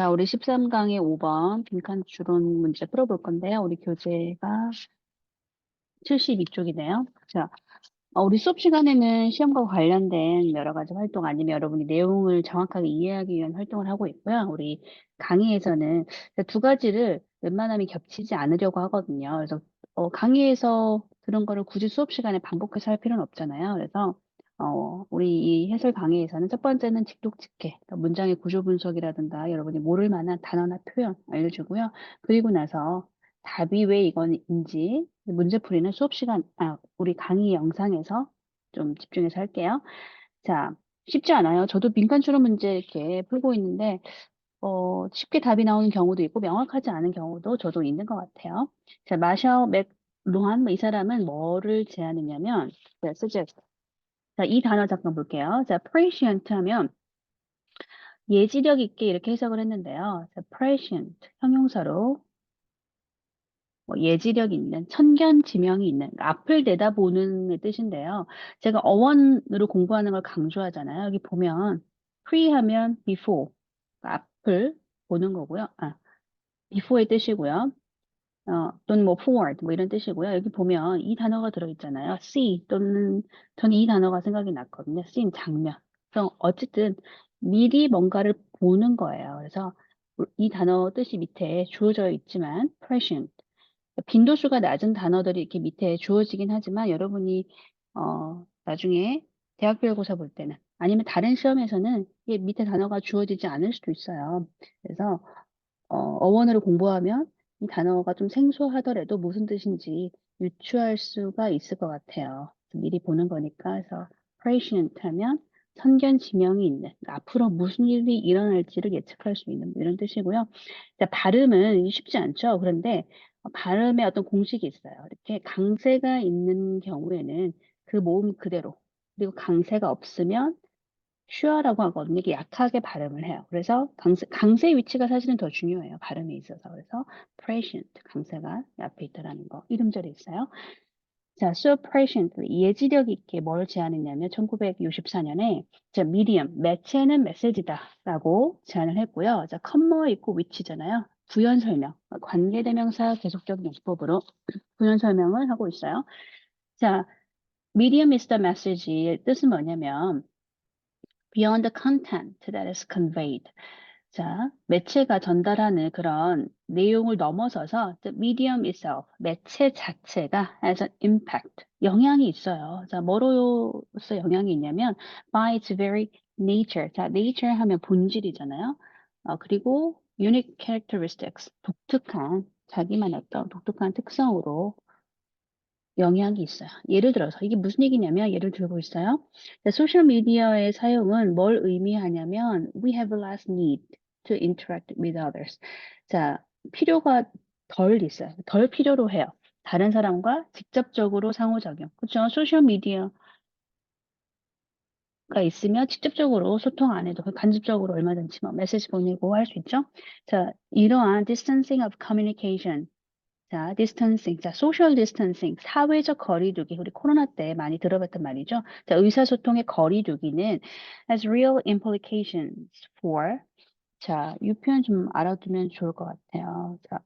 자, 우리 13강의 5번 빈칸 추론 문제 풀어볼 건데요. 우리 교재가 72쪽이네요. 자, 어, 우리 수업 시간에는 시험과 관련된 여러 가지 활동 아니면 여러분이 내용을 정확하게 이해하기 위한 활동을 하고 있고요. 우리 강의에서는 두 가지를 웬만하면 겹치지 않으려고 하거든요. 그래서 어, 강의에서 들은 거를 굳이 수업 시간에 반복해서 할 필요는 없잖아요. 그래서 어, 우리 이 해설 강의에서는 첫 번째는 그러니까 문장의 구조 분석이라든가 여러분이 모를 만한 단어나 표현 알려주고요. 그리고 나서 답이 왜 이건인지 문제풀이는 수업 시간, 아, 우리 강의 영상에서 좀 집중해서 할게요. 자, 쉽지 않아요. 저도 빈칸 추론 문제 이렇게 풀고 있는데, 어, 쉽게 답이 나오는 경우도 있고, 명확하지 않은 경우도 저도 있는 것 같아요. 자, 마샤오 맥루한, 이 사람은 뭐를 제안했냐면, 자, suggest. 자, 이 단어 잠깐 볼게요. 자, prescient 하면, 예지력 있게 이렇게 해석을 했는데요. 자, prescient, 형용사로 뭐 예지력 있는, 천견 지명이 있는, 그러니까 앞을 내다보는 뜻인데요. 제가 어원으로 공부하는 걸 강조하잖아요. 여기 보면 pre 하면 before, 그러니까 앞을 보는 거고요. 아, before의 뜻이고요. 어, 또는 뭐 forward 뭐 이런 뜻이고요. 여기 보면 이 단어가 들어있잖아요. see 또는 저는 이 단어가 생각이 났거든요. see는 장면. 그래서 어쨌든 미리 뭔가를 보는 거예요. 그래서 이 단어 뜻이 밑에 주어져 있지만 prescient 빈도수가 낮은 단어들이 이렇게 밑에 주어지긴 하지만 여러분이 어, 나중에 대학별고사 볼 때는 아니면 다른 시험에서는 밑에 단어가 주어지지 않을 수도 있어요. 그래서 어, 어원으로 공부하면 이 단어가 좀 생소하더라도 무슨 뜻인지 유추할 수가 있을 것 같아요. 미리 보는 거니까 그래서 prescient 하면 선견 지명이 있는 그러니까 앞으로 무슨 일이 일어날지를 예측할 수 있는 뭐 이런 뜻이고요. 자, 발음은 쉽지 않죠. 그런데 발음에 어떤 공식이 있어요. 이렇게 강세가 있는 경우에는 그 모음 그대로 그리고 강세가 없으면 슈어라고 하거든요. 이게 약하게 발음을 해요. 그래서 강세, 강세 위치가 사실은 더 중요해요. 발음에 있어서. 그래서 prescient, 강세가 앞에 있다라는 거. 이름절이 있어요. 자, so presciently, 예지력 있게 뭘 제안했냐면 1964년에 자, medium, 매체는 메시지다 라고 제안을 했고요. 자, 컴머 있고 위치잖아요. 부연 설명, 관계대명사 계속적 용법으로 부연 설명을 하고 있어요. 자, medium is the message의 뜻은 뭐냐면 beyond the content that is conveyed. 자, 매체가 전달하는 그런 내용을 넘어서서 the medium itself, 매체 자체가 has an impact, 영향이 있어요. 자, 뭐로서 영향이 있냐면 by its very nature. 자, nature 하면 본질이잖아요. 어, 그리고 unique characteristics, 독특한 자기만 어떤 독특한 특성으로 영향이 있어요. 예를 들어서 이게 무슨 얘기냐면 예를 들고 있어요. 소셜 미디어의 사용은 뭘 의미하냐면 we have less need to interact with others. 자, 필요가 덜 있어요. 덜 필요로 해요. 다른 사람과 직접적으로 상호작용. 그렇죠? 소셜 미디어 가 있으면 직접적으로 소통 안 해도 간접적으로 얼마든지 뭐 메시지 보내고 할 수 있죠. 자, 이러한 distancing of communication 자, distancing, 자, social distancing, 사회적 거리두기, 우리 코로나 때 많이 들어봤던 말이죠. 자, 의사소통의 거리두기는 has real implications for, 자, 이 표현 좀 알아두면 좋을 것 같아요. 자,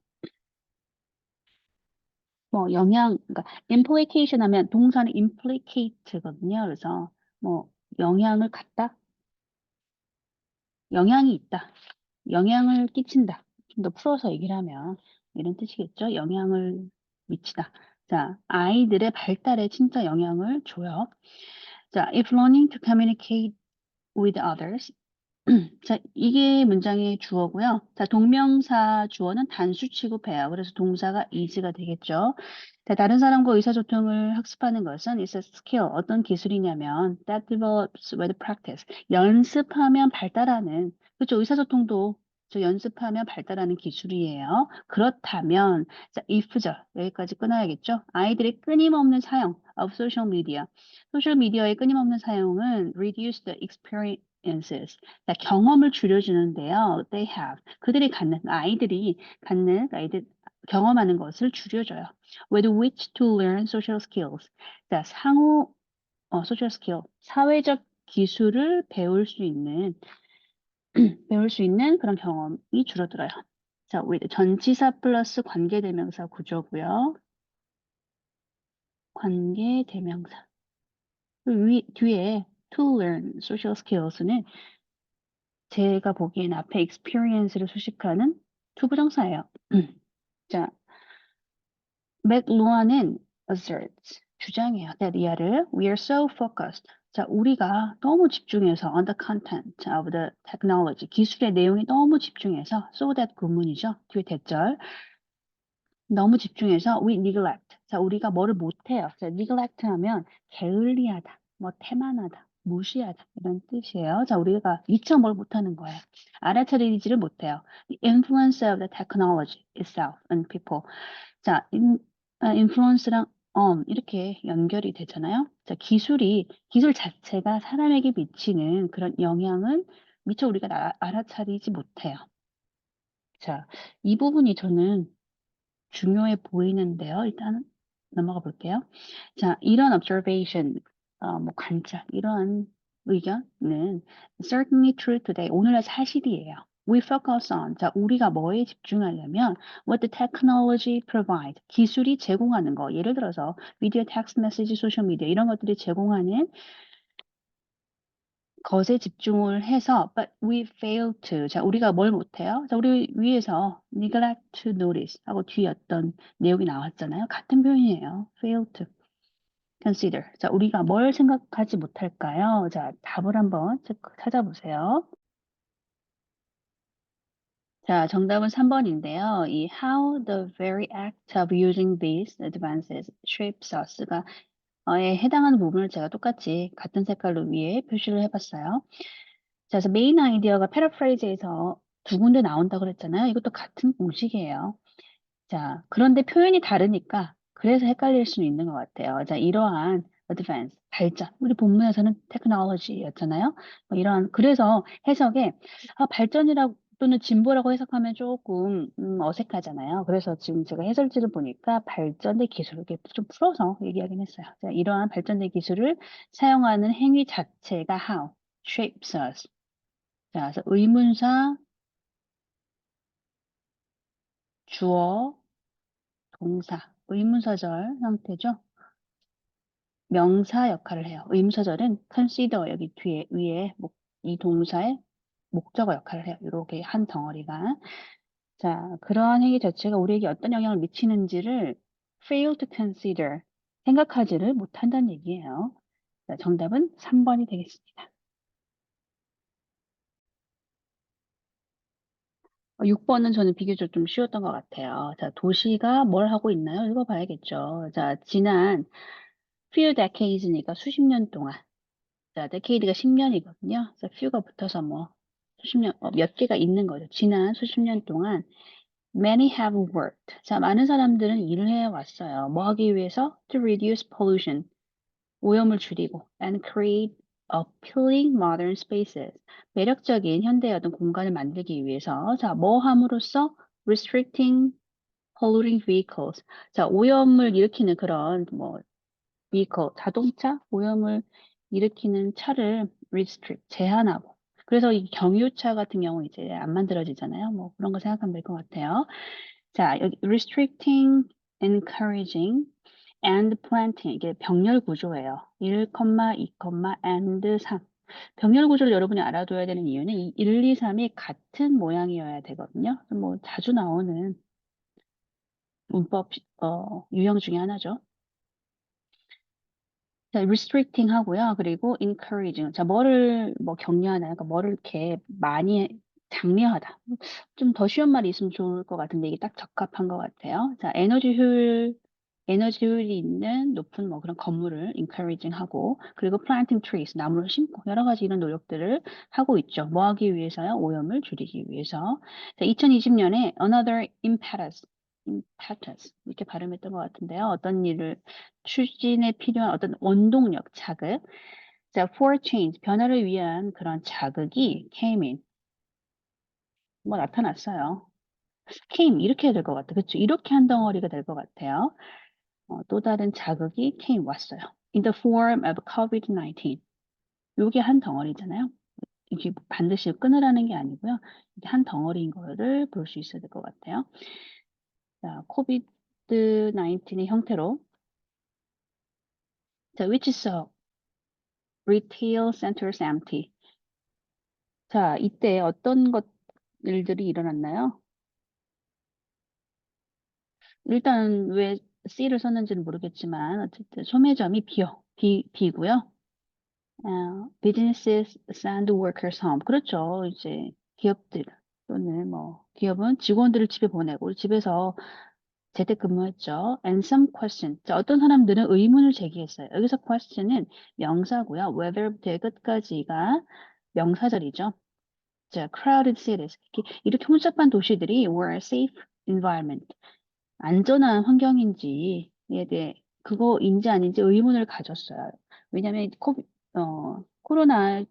뭐 영향, 그러니까 implication 하면 동사는 implicate거든요. 그래서 뭐 영향을 갖다, 영향이 있다, 영향을 끼친다. 좀 더 풀어서 얘기를 하면 이런 뜻이겠죠. 영향을 미치다. 자, 아이들의 발달에 진짜 영향을 줘요. 자, if learning to communicate with others. 자, 이게 문장의 주어고요. 자, 동명사 주어는 단수 취급해요. 그래서 동사가 is가 되겠죠. 자, 다른 사람과 의사소통을 학습하는 것은 is a skill. 어떤 기술이냐면 that develops with practice. 연습하면 발달하는 그렇죠. 의사소통도 저 연습하면 발달하는 기술이에요. 그렇다면 자, if죠. 여기까지 끊어야겠죠. 아이들의 끊임없는 사용 of social media. 소셜 미디어의 끊임없는 사용은 reduce the experiences. 자, 경험을 줄여주는데요. They have. 그들이 갖는 아이들이 갖는 아이들 경험하는 것을 줄여줘요. With which to learn social skills. 자, 상호 어, social skill. 사회적 기술을 배울 수 있는 배울 수 있는 그런 경험이 줄어들어요. 자, 우리 전치사 플러스 관계대명사 구조고요. 관계대명사. 위, 뒤에 to learn social skills는 제가 보기엔 앞에 experience를 수식하는 투부정사예요. 자, 맥루아는 asserts, 주장해요. that 이하를 we are so focused. 자, 우리가 너무 집중해서 on the content of the technology, 기술의 내용에 너무 집중해서 so that 구문이죠. 뒤에 대절. 너무 집중해서 we neglect. 자, 우리가 뭐를 못해요. 자, neglect 하면 게을리하다, 뭐 태만하다, 무시하다 이런 뜻이에요. 자, 우리가 미처 뭘 못하는 거예요. 알아차리지를 못해요. The influence of the technology itself on people. 자, 인, 아, influence랑 um 이렇게 연결이 되잖아요. 자, 기술이 기술 자체가 사람에게 미치는 그런 영향은 미처 우리가 나, 알아차리지 못해요. 자, 이 부분이 저는 중요해 보이는데요. 일단 넘어가 볼게요. 자, 이런 observation, 어, 뭐 관찰, 이런 의견은 certainly true today. 오늘의 사실이에요. We focus on. 자, 우리가 뭐에 집중하려면 what the technology provide. 기술이 제공하는 거. 예를 들어서 비디오, 텍스트 메시지, 소셜 미디어 이런 것들이 제공하는 것에 집중을 해서 but we fail to 자 우리가 뭘 못해요? 자 우리 위에서 neglect to notice 하고 뒤에 어떤 내용이 나왔잖아요. 같은 표현이에요. fail to consider 자 우리가 뭘 생각하지 못할까요? 자 답을 한번 찾아보세요. 자 정답은 3번인데요. 이 how the very act of using these advances shapes us가 어에 해당하는 부분을 제가 똑같이 같은 색깔로 위에 표시를 해봤어요. 자, 그래서 메인 아이디어가 패러프레이즈에서 두 군데 나온다고 그랬잖아요. 이것도 같은 공식이에요. 자, 그런데 표현이 다르니까 그래서 헷갈릴 수는 있는 것 같아요. 자, 이러한 advance, 발전. 우리 본문에서는 technology였잖아요. 뭐 이러한, 그래서 해석에 아, 발전이라고 또는 진보라고 해석하면 조금 음, 어색하잖아요. 그래서 지금 제가 해설지를 보니까 발전된 기술을 이렇게 좀 풀어서 얘기하긴 했어요. 자, 이러한 발전된 기술을 사용하는 행위 자체가 how, shapes us. 자, 그래서 의문사, 주어, 동사, 의문사절 형태죠. 명사 역할을 해요. 의문사절은 consider 여기 뒤에 위에 목, 이 동사의 목적어 역할을 해요. 이렇게 한 덩어리가. 자, 그러한 행위 자체가 우리에게 어떤 영향을 미치는지를 fail to consider, 생각하지를 못한다는 얘기예요. 자, 정답은 3번이 되겠습니다. 6번은 어, 저는 비교적 좀 쉬웠던 것 같아요. 자, 도시가 뭘 하고 있나요? 읽어봐야겠죠. 자, 지난 few decades니까 수십 년 동안. 자, decade가 10년이거든요. 그래서 few가 붙어서 뭐 수십 년, 어, 몇 개가 있는 거죠. 지난 수십 년 동안 many have worked. 자, 많은 사람들은 일을 해왔어요. 뭐 하기 위해서? to reduce pollution. 오염을 줄이고 and create appealing modern spaces. 매력적인 현대의 어떤 공간을 만들기 위해서 자, 뭐 함으로써 restricting polluting vehicles. 자, 오염을 일으키는 그런 뭐 vehicle, 자동차 오염을 일으키는 차를 restrict, 제한하고 그래서 이 경유차 같은 경우 이제 안 만들어지잖아요. 뭐 그런 거 생각하면 될 것 같아요. 자, 여기 restricting, encouraging, and planting 이게 병렬 구조예요. 1, 2, and 3. 병렬 구조를 여러분이 알아둬야 되는 이유는 이 1, 2, 3이 같은 모양이어야 되거든요. 뭐 자주 나오는 문법 어, 유형 중에 하나죠. 자, restricting 하고요. 그리고 encouraging. 자, 뭐를 뭐 격려하나, 그러니까 뭐를 이렇게 많이 장려하다. 좀 더 쉬운 말이 있으면 좋을 것 같은데 이게 딱 적합한 것 같아요. 자, 에너지 효율, 에너지 효율이 있는 높은 뭐 그런 건물을 encouraging 하고 그리고 planting trees, 나무를 심고 여러 가지 이런 노력들을 하고 있죠. 뭐 하기 위해서요? 오염을 줄이기 위해서. 자, 2020년에 another impetus, impetus 이렇게 발음했던 것 같은데요. 어떤 일을 추진에 필요한 어떤 원동력, 자극. 자, for change, 변화를 위한 그런 자극이 came in. 뭐 나타났어요. came 이렇게 될 것 같아요. 그렇죠? 이렇게 한 덩어리가 될 것 같아요. 어, 또 다른 자극이 came 왔어요. In the form of COVID-19. 요게 한 덩어리잖아요. 이게 반드시 끊으라는 게 아니고요. 이게 한 덩어리인 거를 볼 수 있어야 될 것 같아요. 자, 코비드 19의 형태로 자, which saw retail centers empty. 자, 이때 어떤 것 일들이 일어났나요? 일단 왜 C를 썼는지는 모르겠지만 어쨌든 소매점이 비어 비 비고요. 어, businesses send workers home. 그렇죠. 이제 기업들 또는 뭐 기업은 직원들을 집에 보내고 집에서 재택근무했죠. And some question. 자, 어떤 사람들은 의문을 제기했어요. 여기서 question은 명사고요. whether부터 끝까지가 명사절이죠. 자, crowded cities. 이렇게, 혼잡한 도시들이 were safe environment. 안전한 환경인지에 대해 그거인지 아닌지 의문을 가졌어요. 왜냐하면 코비, 어, 코로나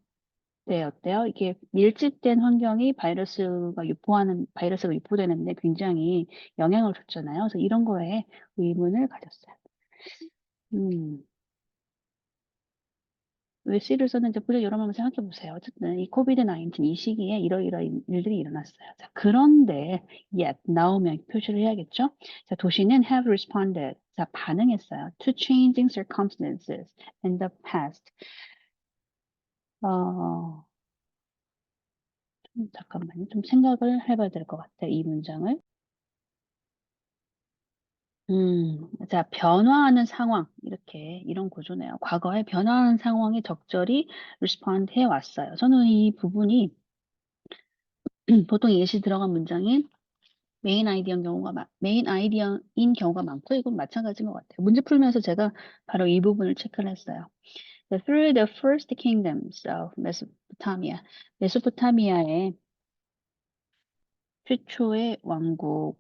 때였대요. 이게 밀집된 환경이 바이러스가 유포하는 바이러스가 유포되는데 굉장히 영향을 줬잖아요. 그래서 이런 거에 의문을 가졌어요. 음. 왜 C를 썼는지 보자 여러분 한번 생각해 보세요. 어쨌든 이 코비드 19 이 시기에 이러이러한 일들이 일어났어요. 자, 그런데 yet 나오면 표시를 해야겠죠? 자, 도시는 have responded. 자, 반응했어요. to changing circumstances in the past. 어, 좀 잠깐만요. 좀 생각을 해봐야 될 것 같아요. 이 문장을. 음, 자, 변화하는 상황. 이렇게, 이런 구조네요. 과거에 변화하는 상황에 적절히 respond 해 왔어요. 저는 이 부분이 보통 예시 들어간 문장인 메인 아이디어인 경우가 많, 메인 아이디어인 경우가 많고 이건 마찬가지인 것 같아요. 문제 풀면서 제가 바로 이 부분을 체크를 했어요. Through the first kingdoms of Mesopotamia, 메소포타미아의 최초의 왕국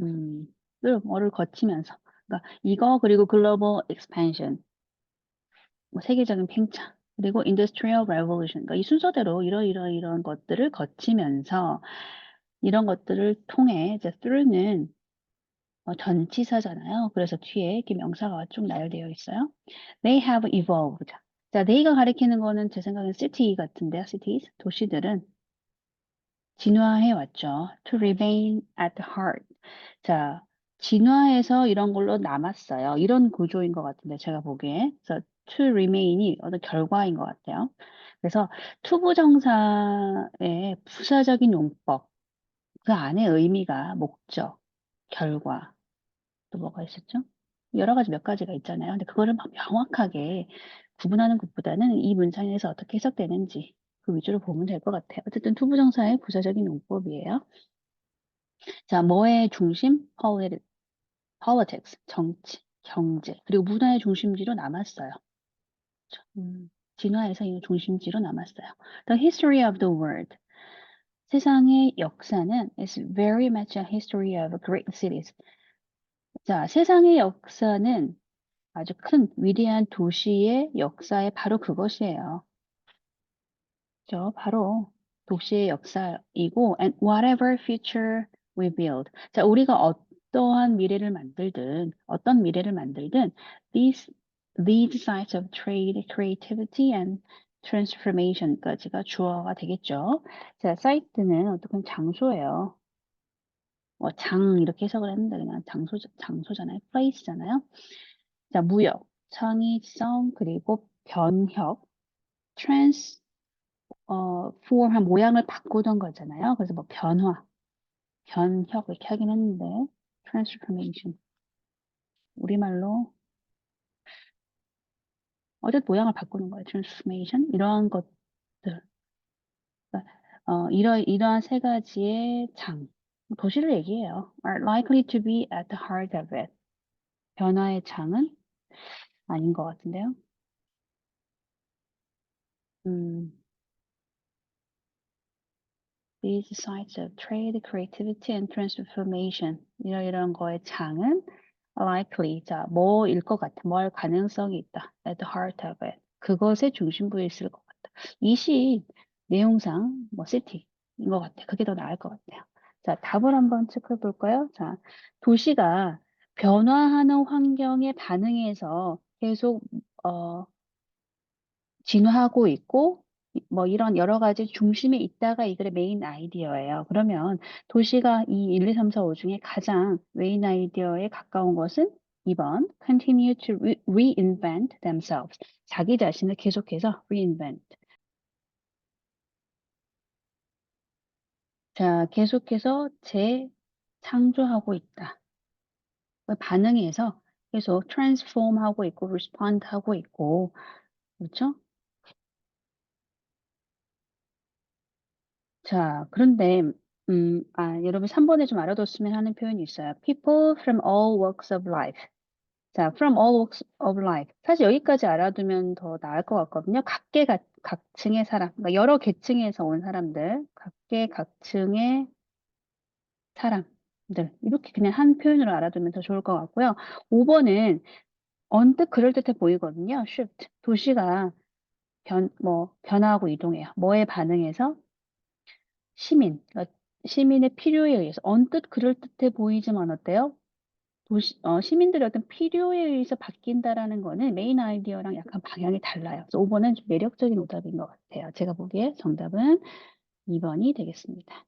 음, 을 뭐를 거치면서 그러니까 이거 그리고 글로벌 expansion 뭐 세계적인 팽창 그리고 industrial revolution 그러니까 이 순서대로 이러이러 이런 것들을 거치면서 이런 것들을 통해 이제 through는 어, 전치사잖아요. 그래서 뒤에 이렇게 명사가 쭉 나열되어 있어요. They have evolved. 자, they가 가리키는 거는 제 생각엔 city 같은데요. cities, 도시들은 진화해 왔죠. To remain at heart. 자, 진화해서 이런 걸로 남았어요. 이런 구조인 것 같은데 제가 보기에. 그래서 to remain이 어떤 결과인 것 같아요. 그래서 투부정사의 부사적인 용법, 그 안에 의미가 목적, 결과, 또 뭐가 있었죠? 여러 가지 몇 가지가 있잖아요. 근데 그거를 막 명확하게 구분하는 것보다는 이 문장에서 어떻게 해석되는지 그 위주로 보면 될 것 같아요. 어쨌든 투부정사의 부사적인 용법이에요. 자, 뭐의 중심? politics, 정치, 경제, 그리고 문화의 중심지로 남았어요. 음, 진화에서 이 중심지로 남았어요. The history of the world. 세상의 역사는 is very much a history of great cities. 자, 세상의 역사는 아주 큰 위대한 도시의 역사에 바로 그것이에요. 저 바로 도시의 역사이고 and whatever future we build. 자, 우리가 어떠한 미래를 만들든 어떤 미래를 만들든 these these sites of trade, creativity and transformation까지가 주어가 되겠죠. 자, 사이트는 어떻게 장소예요. 뭐 장 이렇게 해석을 했는데 그냥 장소 장소잖아요. place잖아요. 자, 무역, 창의성 그리고 변혁, trans 어, form 모양을 바꾸던 거잖아요. 그래서 뭐 변화, 변혁 이렇게 하긴 했는데 transformation 우리말로 어쨌든 모양을 바꾸는 거예요. transformation 이러한 것들 그러니까, 어, 이러 이러한 세 가지의 장 도시를 얘기해요. are likely to be at the heart of it. 변화의 장은 아닌 것 같은데요. 음. These sites of trade, creativity, and transformation. 이런 이런 거의 장은 likely. 자, 뭐일 것 같아. 뭘 가능성이 있다. At the heart of it. 그것의 중심부에 있을 것 같다. 이 시 내용상 뭐 city인 것 같아. 그게 더 나을 것 같아요. 자, 답을 한번 체크해 볼까요? 자, 도시가 변화하는 환경에 반응해서 계속 어, 진화하고 있고 이뭐 이런 여러 가지 중심에 있다가 이 글의 메인 아이디어예요. 그러면 도시가 이 1, 2, 3, 4, 5 중에 가장 메인 아이디어에 가까운 것은 2번 continue to re reinvent themselves. 자기 자신을 계속해서 reinvent. 자, 계속해서 재창조하고 있다. 그 반응에서 계속 transform 하고 있고 respond 하고 있고 그렇죠? 자, 그런데 음, 아, 여러분 3번에 좀 알아뒀으면 하는 표현이 있어요. People from all walks of life. 자, from all walks of life. 사실 여기까지 알아두면 더 나을 것 같거든요. 각계 각, 각층의 사람, 그러니까 여러 계층에서 온 사람들, 각계 각층의 사람들 이렇게 그냥 한 표현으로 알아두면 더 좋을 것 같고요. 5번은 언뜻 그럴듯해 보이거든요. shift. 도시가 변, 뭐, 변화하고 이동해요. 뭐에 반응해서? 시민. 그러니까 시민의 필요에 의해서 언뜻 그럴듯해 보이지만 어때요? 도시, 어, 시민들의 어떤 필요에 의해서 바뀐다라는 거는 메인 아이디어랑 약간 방향이 달라요. 그래서 5번은 좀 매력적인 오답인 것 같아요. 제가 보기에 정답은 2번이 되겠습니다.